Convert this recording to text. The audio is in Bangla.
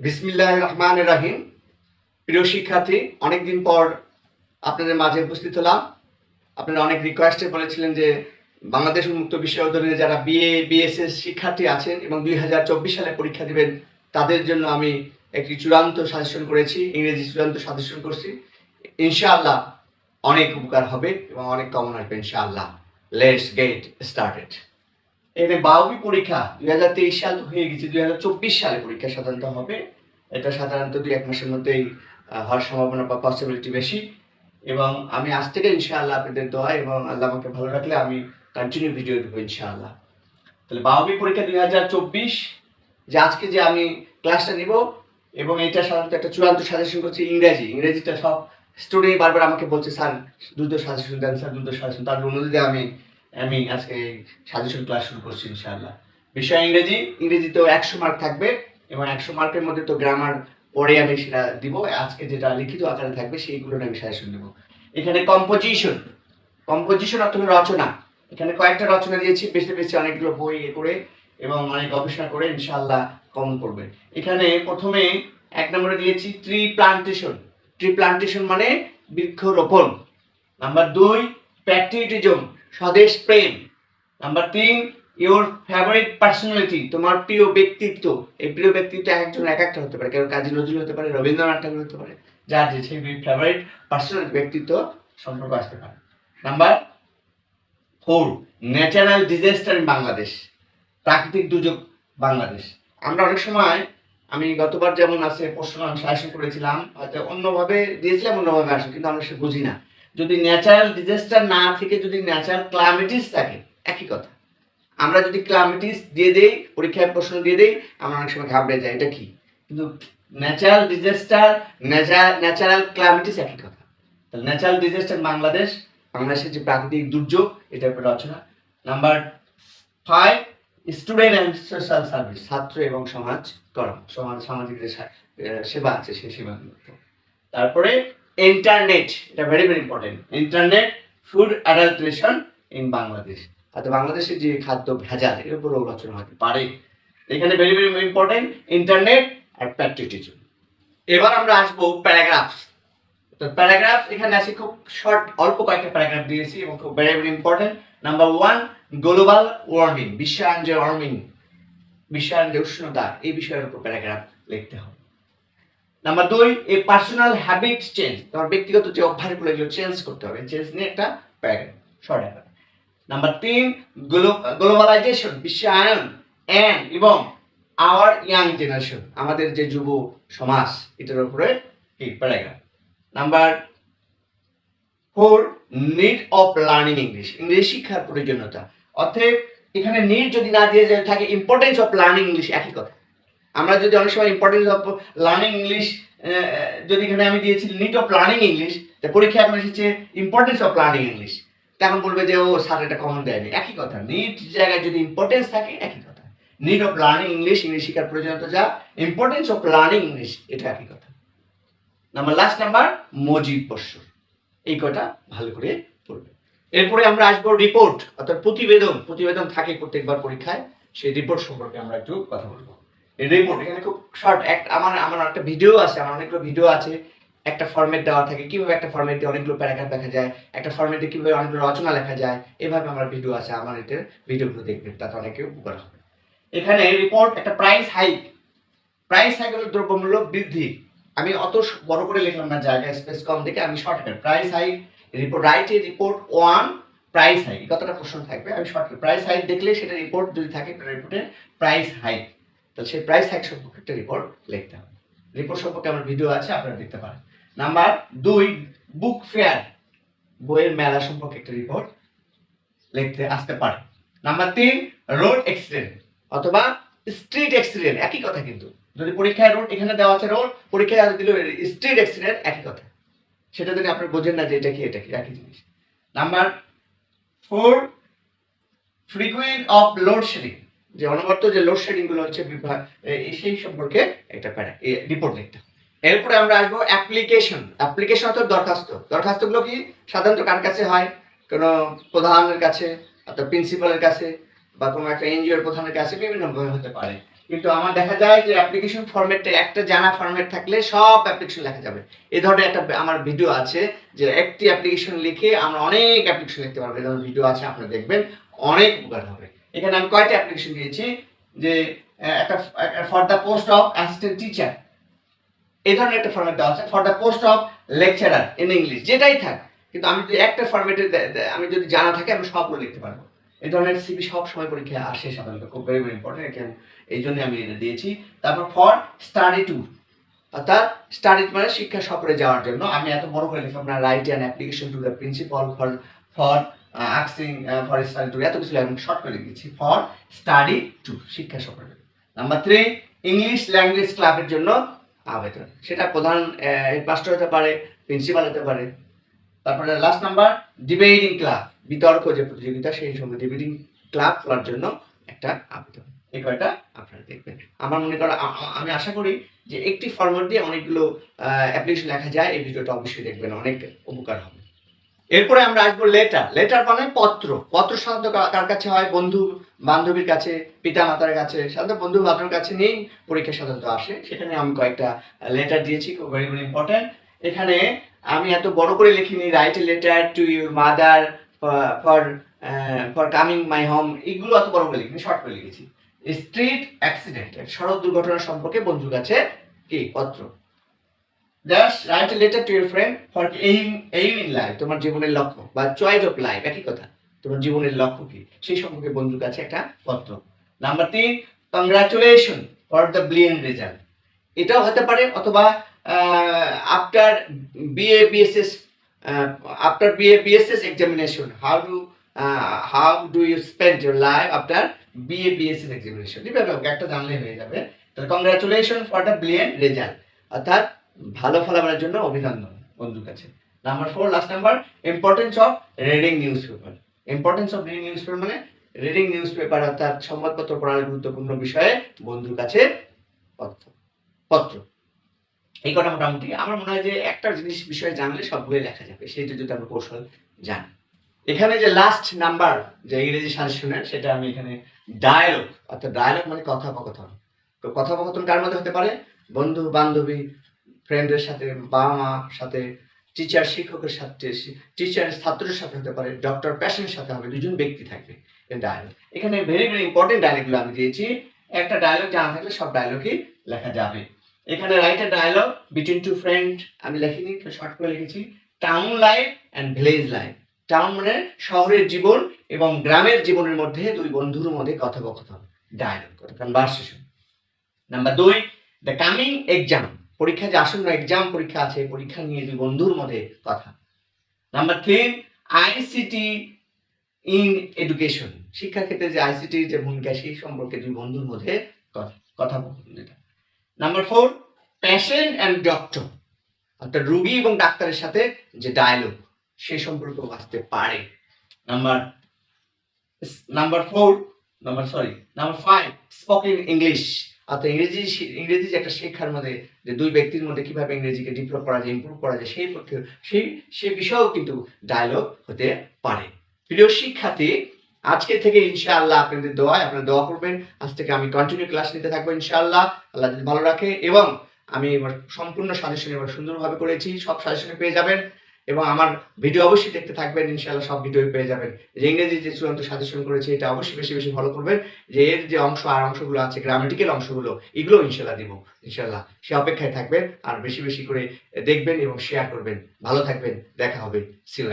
বিসমিল্লাহ রহমান রাহিম। প্রিয় শিক্ষার্থী, অনেকদিন পর আপনাদের মাঝে উপস্থিত হলাম। আপনারা অনেক রিকোয়েস্টে বলেছিলেন যে বাংলাদেশ উন্মুক্ত অধ্যয়নে যারা বিএ বিএসএস শিক্ষার্থী আছেন এবং দুই হাজার চব্বিশ সালে পরীক্ষা দিবেন, তাদের জন্য আমি একটি চূড়ান্ত সাজেশন করেছি, ইংরেজি চূড়ান্ত সাজেশন করছি। ইনশাআল্লাহ অনেক উপকার হবে এবং অনেক কমন আসবে, ইনশাআল্লাহ। লেটস গেট স্টার্টেড এখানে বাউবি পরীক্ষা দুই হাজার তেইশ সাল হয়ে গেছে, দুই হাজার চব্বিশ সালে পরীক্ষা সাধারণত হবে। এটা সাধারণত দুই এক মাসের মধ্যেই হওয়ার সম্ভাবনা বা পসিবিলিটি বেশি। এবং আমি আজ থেকে ইনশাআল্লাহ আপনাদের দোয়া এবং আল্লাহ আমাকে ভালো রাখলে আমি কন্টিনিউ ভিডিও দেবো ইনশাআল্লাহ। তাহলে বাউবি পরীক্ষা দুই হাজার চব্বিশ, যে আজকে যে আমি ক্লাসটা নিব এবং এটা সাধারণত একটা চূড়ান্ত সাজেশন করছি ইংরেজি। ইংরেজিটা সব স্টুডেন্ট বারবার আমাকে বলছে, স্যার, দ্রুত সাজেশন দেন, স্যার, দ্রুত সাজেশন তার অনুযায়ী আমি আমি আজকে সাজেশন ক্লাস শুরু করছি ইনশাআল্লাহ। বিষয় ইংরেজি, ইংরেজিতেও একশো মার্ক থাকবে এবং একশো মার্কের মধ্যে তো গ্রামার পরে আমি সেটা দিব। আজকে যেটা লিখিত আকারে থাকবে সেইগুলো আমি সাজেশন দেবো। এখানে কম্পোজিশন কম্পোজিশন অর্থ রচনা। এখানে কয়েকটা রচনা দিয়েছি বেশি বেশি অনেকগুলো বই এ করে এবং অনেক গবেষণা করে ইনশাআল্লাহ কম করবে এখানে প্রথমে এক নম্বরে দিয়েছি ট্রি প্লান্টেশন ট্রি প্লান্টেশন মানে বৃক্ষরোপণ। নাম্বার দুই প্যাট্রিয়টিজম স্বদেশ প্রেম। নাম্বার তিন ইওর ফেভারিট পার্সোনালিটি তোমার প্রিয় ব্যক্তিত্ব। এই প্রিয় ব্যক্তিত্ব এক একজন এক একটা হতে পারে, কেউ কাজী নজরুল হতে পারে, রবীন্দ্রনাথ ঠাকুর হতে পারে, যার যে সেই ফেভারিট পার্সোনাল ব্যক্তিত্ব সম্পর্ক আসতে পারে। Number four natural disaster in Bangladesh প্রাকৃতিক দুর্যোগ বাংলাদেশ আমরা অনেক সময়, আমি গতবার যেমন আছে আমি সাজেশন করেছিলাম, হয়তো অন্যভাবে দিয়েছিলাম, অন্যভাবে আসে, কিন্তু আমরা সে বুঝি না। যদি ন্যাচারাল ডিজাস্টার না থেকে যদি ন্যাচারাল ক্লাইমেটিস থাকে, একই কথা। আমরা যদি ক্লাইমেটিস দিয়ে দেই, পরীক্ষায় প্রশ্ন দিয়ে দেই, আমরা অনেক সময় ঘাবড়ে যাই, এটা কি? কিন্তু ন্যাচারাল ডিজাস্টার ন্যাচারাল ক্লাইমেটিস একই কথা। তাহলে ন্যাচারাল ডিজাস্টার বাংলাদেশ, বাংলাদেশের যে প্রাকৃতিক দুর্যোগ, এটার উপর রচনা। Number five student and social service ছাত্র এবং সমাজ কর্ম, সমাজ, সামাজিক যে সেবা আছে, সেই সেবা তারপরে ইন্টারনেট এটা very very important internet food adulteration in Bangladesh হয়তো বাংলাদেশের যে খাদ্য ভেজাল, এর উপরও রচনা হতে পারে। এখানে ভেরি ভেরি ইম্পর্টেন্ট ইন্টারনেট আর প্যাট্রিয়টিজম এবার আমরা আসব প্যারাগ্রাফস তো প্যারাগ্রাফ এখানে আছে খুব শর্ট অল্প কয়েকটা প্যারাগ্রাফ দিয়েছি এবং খুব very very important number one global warming বিশ্বায়ন যে ওয়ার্মিং বিশ্বায়ন যে উষ্ণতা, এই বিষয়ের উপর প্যারাগ্রাফ লিখতে হবে। নাম্বার দুই এই পার্সোনাল হ্যাবিট চেঞ্জ তোমার ব্যক্তিগত যে অভ্যাসগুলো এগুলো চেঞ্জ করতে হবে। চেঞ্জ নিয়ে একটা প্যারাগ্রাফ শর্ট আকারে নাম্বার তিন গ্লোবালাইজেশন বিশ্বায়ন অ্যান্ড এবং আওয়ার ইয়াং জেনারেশন আমাদের যে যুব সমাজ, এটার উপরে কি? Paragraph number four need of learning English English শিক্ষার প্রয়োজনীয়তা। অতএব, এখানে নিড যদি না দিয়ে থাকে ইম্পর্টেন্স অফ লার্নিং ইংলিশ একই কথা। আমরা যদি অনেক সময় ইম্পর্টেন্স অফ লার্নিং ইংলিশ যদি এখানে আমি দিয়েছি নিট অফ লার্নিং ইংলিশ তা পরীক্ষা এখন এসেছে ইম্পর্টেন্স অফ লার্নিং ইংলিশ তখন বলবে যে, ও স্যার এটা কমন দেয়নি। একই কথা নিড জায়গায় যদি ইম্পর্টেন্স থাকে, একই কথা। Need of learning English English শিক্ষার প্রয়োজনীয়তা যা ইম্পর্টেন্স অফ লার্নিং ইংলিশ এটা একই কথা। নাম্বার লাস্ট নাম্বার মজিব বৎসর এই কটা ভালো করে পড়বে। এরপরে আমরা আসব রিপোর্ট অর্থাৎ প্রতিবেদন। প্রতিবেদন থাকে প্রত্যেকবার পরীক্ষায়। সেই রিপোর্ট সম্পর্কে আমরা একটু কথা বলব। রিপোর্ট এখানে খুব শর্ট এক, আমার আমার একটা ভিডিও আছে, আমার অনেকগুলো ভিডিও আছে। একটা ফর্মেট দেওয়া থাকে, কীভাবে একটা ফর্মেট দিয়ে অনেকগুলো প্যারাগ্রাফ লেখা যায়, একটা ফর্মেটে কীভাবে অনেকগুলো রচনা লেখা যায়, এভাবে আমার ভিডিও আছে, আমার এটার ভিডিওগুলো দেখবেন, তাতে অনেকে উপকার হবে। এখানে রিপোর্ট একটা প্রাইস হাইক প্রাইস হাইক হলো দ্রব্যমূল্য বৃদ্ধি। আমি অত বড় করে লিখলাম না জায়গায় স্পেস কম দেখে আমি short price hike report write report one price hike কতটা প্রশ্ন থাকবে, আমি শর্ট প্রাইস হাইক দেখলে সেটা রিপোর্ট যদি থাকে রিপোর্টে প্রাইস হাইক তাহলে সেই প্রাইস হাইক সম্পর্কে একটা রিপোর্ট লিখতে হবে। রিপোর্ট সম্পর্কে আমার ভিডিও আছে, আপনারা দেখতে পারেন। নাম্বার দুই বুক ফেয়ার বইয়ের মেলা সম্পর্কে একটা রিপোর্ট লিখতে, আসতে পারে। নাম্বার তিন রোড অ্যাক্সিডেন্ট অথবা স্ট্রিট অ্যাক্সিডেন্ট একই কথা কিন্তু। যদি পরীক্ষায় রোড এখানে দেওয়া আছে রোড পরীক্ষায় আর দিল স্ট্রিট অ্যাক্সিডেন্ট একই কথা। সেটা যদি আপনি বোঝেন না যে এটা কি এটা কি, একই জিনিস। Number four frequent of load shedding যে অনবর্ত যে লোডশেডিংগুলো হচ্ছে সেই সম্পর্কে একটা রিপোর্ট লিখতে। এরপরে আমরা আসব অ্যাপ্লিকেশন অ্যাপ্লিকেশন অর্থাৎ দরখাস্ত। দরখাস্তগুলো কি সাধারণত কার কাছে হয়? কোনো প্রধানের কাছে অর্থাৎ প্রিন্সিপালের কাছে, বা কোনো একটা এনজিওর প্রধানের কাছে, বিভিন্ন ভাবে হতে পারে। কিন্তু আমার দেখা যায় যে অ্যাপ্লিকেশন ফরম্যাটটা একটা জানা ফরম্যাট থাকলে সব অ্যাপ্লিকেশন লেখা যাবে। এই ধরনের একটা আমার ভিডিও আছে যে একটি অ্যাপ্লিকেশন লিখে আমরা অনেক অ্যাপ্লিকেশন লিখতে পারব। এই ধরনের ভিডিও আছে, আপনারা দেখবেন, অনেক উপকার হবে। এখানে আমি কয়টা অ্যাপ্লিকেশন দিয়েছি যে একটা for the post of assistant teacher এই ধরনের একটা ফরম্যাট দেওয়া আছে for the post of lecturer in English যেটাই থাক। কিন্তু আমি যদি একটা ফরম্যাটে আমি যদি জানা থাকে, আমি সবগুলো লিখতে পারব। এই ধরনের সিবি সব সময় পরীক্ষায় আসে সাধারণত, খুব ভেরি ভেরি ইম্পর্টেন্ট এখানে এই জন্য আমি এটা দিয়েছি। তারপর ফর স্টাডি টু অর্থাৎ স্টাডি মানে শিক্ষা সফরে যাওয়ার জন্য আমি এত বড় করে লিখলাম না write an application to the principal for for আক্সিং for study two এত কিছু আমি শর্ট করে লিখেছি ফর স্টাডি টু শিক্ষা সফরে নাম্বার থ্রি ইংলিশ ল্যাঙ্গুয়েজ ক্লাবের জন্য আবেদন। সেটা প্রধান হেডমাস্টার হতে পারে প্রিন্সিপাল হতে পারে। তারপরে লাস্ট নাম্বার ডিবেটিং ক্লাব বিতর্ক যে প্রতিযোগিতা, সেই সময় ডিবেটিং ক্লাব করার জন্য একটা আবেদন। এই কয়টা আপনারা দেখবেন। আমার মনে করো আমি আশা করি যে একটি ফরম্যাট দিয়ে অনেকগুলো অ্যাপ্লিকেশন লেখা যায়, এই ভিডিওটা অবশ্যই দেখবেন, অনেক উপকার হবে। এরপরে আমরা আসব লেটার লেটার মানে পত্র। পত্র সাধারণত কার কাছে হয়? বন্ধু, বান্ধবীর কাছে পিতা মাতার কাছে। সাধারণত বন্ধু, বান্ধবের কাছে নিয়েই পরীক্ষা সাধারণত আসে। সেখানে আমি কয়েকটা লেটার দিয়েছি ভেরি ভেরি ইম্পর্টেন্ট এখানে আমি এত বড় করে লিখিনি write letter to your mother for for coming my home এগুলো অত বড় করে লিখিনি শর্ট করে লিখেছি। স্ট্রিট অ্যাক্সিডেন্ট সড়ক দুর্ঘটনা সম্পর্কে বন্ধুর কাছে কি? পত্র। Just write letter to your friend for aim aim in life তোমার জীবনের লক্ষ্য বা চয়েস অফ লাইফ একই কথা। তোমার জীবনের লক্ষ্য কি? সেই সম্পর্কে বন্ধুর কাছে একটা পত্র। নাম্বার তিন congratulation for the brilliant result এটাও হতে পারে অথবা after BA BSS after BA BSS examination how do how do you spend your life after BA BSS examination হোক একটা জানলে হয়ে যাবে। তো congratulation for the brilliant result অর্থাৎ ভালো ফলাফলের জন্য অভিনন্দন বন্ধুর কাছে। Number four last number importance of reading newspaper importance of reading newspaper মানে রিডিং নিউজ পেপার অর্থাৎ সংবাদপত্র পড়ার গুরুত্বপূর্ণ বিষয়ে বন্ধুর কাছে পত্র। পত্র। এই কটা মোটামুটি আমার মনে হয় যে একটা জিনিস বিষয়ে জানলে সবগুলোই লেখা যাবে সেইটা যদি আমরা কৌশল জানি। এখানে যে লাস্ট নাম্বার যে ইংরেজি সাজেশনের সেটা আমি এখানে ডায়ালগ অর্থাৎ ডায়ালগ মানে কথোপকথন। তো কথোপকথন কার মধ্যে হতে পারে? বন্ধু বান্ধবী ফ্রেন্ডের সাথে বাবা মার সাথে টিচার শিক্ষকের সাথে টিচার ছাত্রের সাথে হতে পারে ডক্টর প্যাশনের সাথে হবে, দুজন ব্যক্তি থাকবে ডায়ালগ এখানে ভেরি ভেরি ইম্পর্টেন্ট ডায়ালগুলো আমি দিয়েছি। একটা ডায়ালগ জানা থাকলে সব ডায়ালগই লেখা যাবে। এখানে write a dialogue between two friend আমি লিখিনি শর্ট করে লিখেছি। Town life and village life town মানে শহরের জীবন এবং গ্রামের জীবনের মধ্যে দুই বন্ধুর মধ্যে কথোপকথন। ডায়ালগ কনভারসেশন নাম্বার দুই দ্য কামিং এক্সাম পরীক্ষা যে আসন্ন এক্সাম পরীক্ষা আছে, পরীক্ষা নিয়ে দুই বন্ধুর মধ্যে কথা। Number three ICT in education শিক্ষার ক্ষেত্রে যে আইসিটি যে ভূমিকা, সেই সম্পর্কে দুই বন্ধুর মধ্যে কথা কথা যেটা number four patient and doctor অর্থাৎ রুগী এবং ডাক্তারের সাথে যে ডায়লগ সেই সম্পর্ক আসতে পারে। Number number four number sorry number five spoken English অর্থাৎ ইংরেজি ইংরেজি যে একটা শিক্ষার মধ্যে যে দুই ব্যক্তির মধ্যে কীভাবে ইংরেজিকে ডেভেলপ করা যায় ইম্প্রুভ করা যায়, সেই পক্ষে সেই সে বিষয়েও কিন্তু ডায়লগ হতে পারে। প্রিয় শিক্ষার্থী, আজকে থেকে ইনশাআল্লাহ আপনাদের দোয়া আপনারা দোয়া করবেন। আজ থেকে আমি কন্টিনিউ ক্লাস নিতে থাকব ইনশাআল্লাহ। আল্লাহ যদি ভালো রাখে এবং আমি এবার সম্পূর্ণ সাজেশন এবার সুন্দরভাবে করেছি, সব সাজেশন পেয়ে যাবেন। এবং আমার ভিডিও অবশ্যই দেখতে থাকবেন ইনশাল্লাহ সব ভিডিও পেয়ে যাবেন। যে ইংরেজি যে চূড়ান্ত সাজেশন করেছে, এটা অবশ্যই বেশি বেশি ফলো করবেন। যে এর যে অংশ আর অংশগুলো আছে গ্রামেটিক্যাল অংশগুলো, এগুলো ইনশাল্লাহ দিব। ইনশাল্লাহ সে অপেক্ষায় থাকবেন আর বেশি বেশি করে দেখবেন এবং শেয়ার করবেন। ভালো থাকবেন, দেখা হবে। সিউ